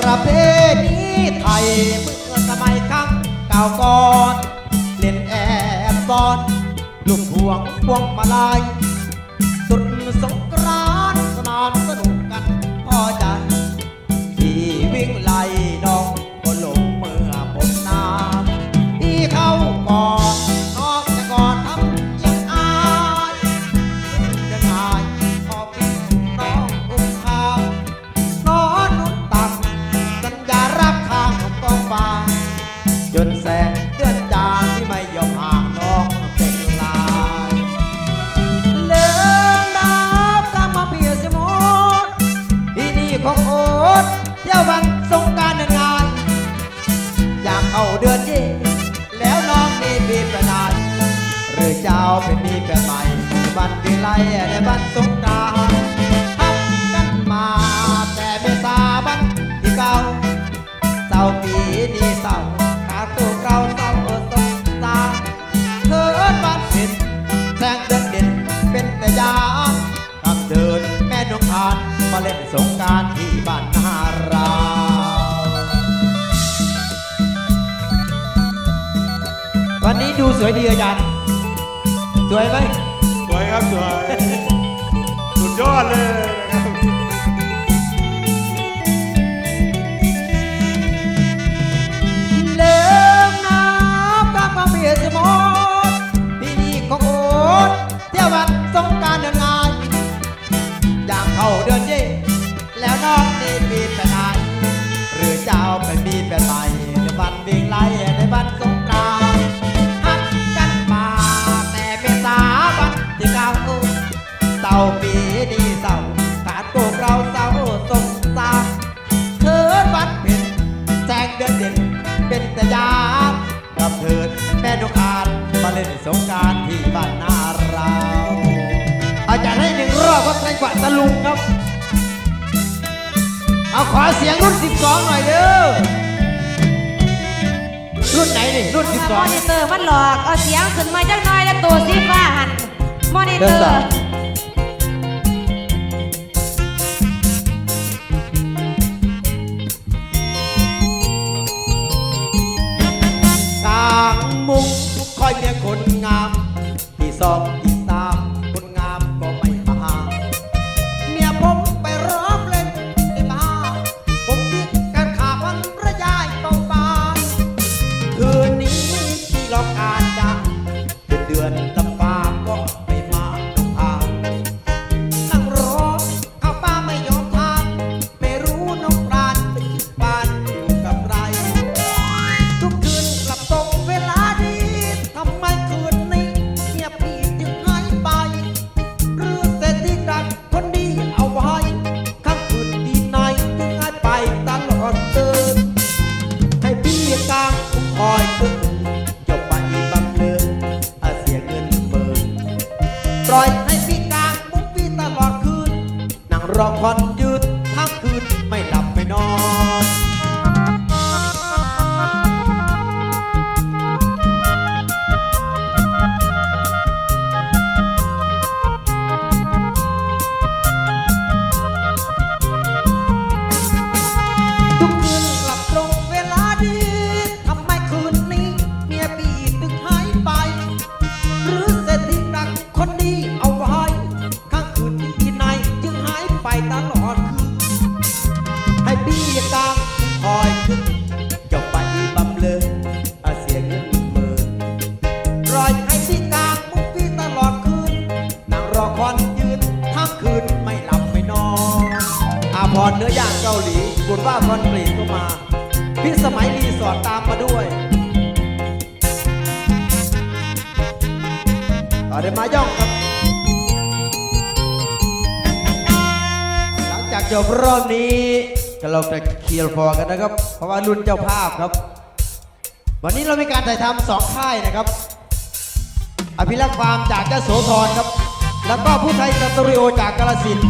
ประเพณีไทยเมื่อสมัยครั้งเก่าก่อน เล่นแอบซ่อน ลูกห่วงพวงมาลาย ของโอ๊ตเที่ยววันสงการเดินงาน อยากเข้าเดือนยี่แล้วน้องนี่มีแฟนนานหรือเจ้าเป็นมีแฟนใหม่ วันทีไล่ในวันสงการ มาเล่นสงการที่บ้านนาเราวันนี้ดูสวยดีอาจารย์สวยไหมสวยครับสวย สุดยอดเลยนะครับเลิมน้ำกำมาเบียดสมดที่นี่ของโอ๊ตเที่ยววันสงการเดินงานอยากเข้าเดือน ไปมีแฟนใหม่ในวันวิ่งไล่ในวันสงกรานต์ฮักกันมาแต่ไม่สาวันที่เก้าเศร้าปีนี้เศร้าขาดพวกเราเศร้าสงสารเถิดวันเพ็ญแสงเดือนเด่นเป็นต่ยามกับเถิดแม่นกอานมาเล่นสงการที่บ้านนาเราอาจารย์ให้หนึ่งรอบครับในกว่าตะลุงครับเอาขอเสียงรุ่น 12 หน่อยเด้อ รุ่นไหนนี่รุ่นมอนิเตอร์มันหลอก เอาเสียงขึ้นมาจักหน่อยแล้วตัวสีฟ้าหันมอนิเตอร์ ปล่อยให้พี่กลางมุกพี่ตลอดคืนนั่งรอคอนย หลีบุญว่าคอนกรีตก็มา พี่สมัยรีสอร์ทตามมาด้วยต่อได้มาย่องครับ หลังจากจบรอบนี้ก็เราจะเคลียร์ฟอร์กันนะครับ เพราะว่ารุ่นเจ้าภาพครับ วันนี้เรามีการถ่ายทำสองค่ายนะครับ อภิรักษ์ฟาร์มจากเจ้าโสธรครับ แล้วก็ผู้ไทยสตูดิโอจากกาลสิน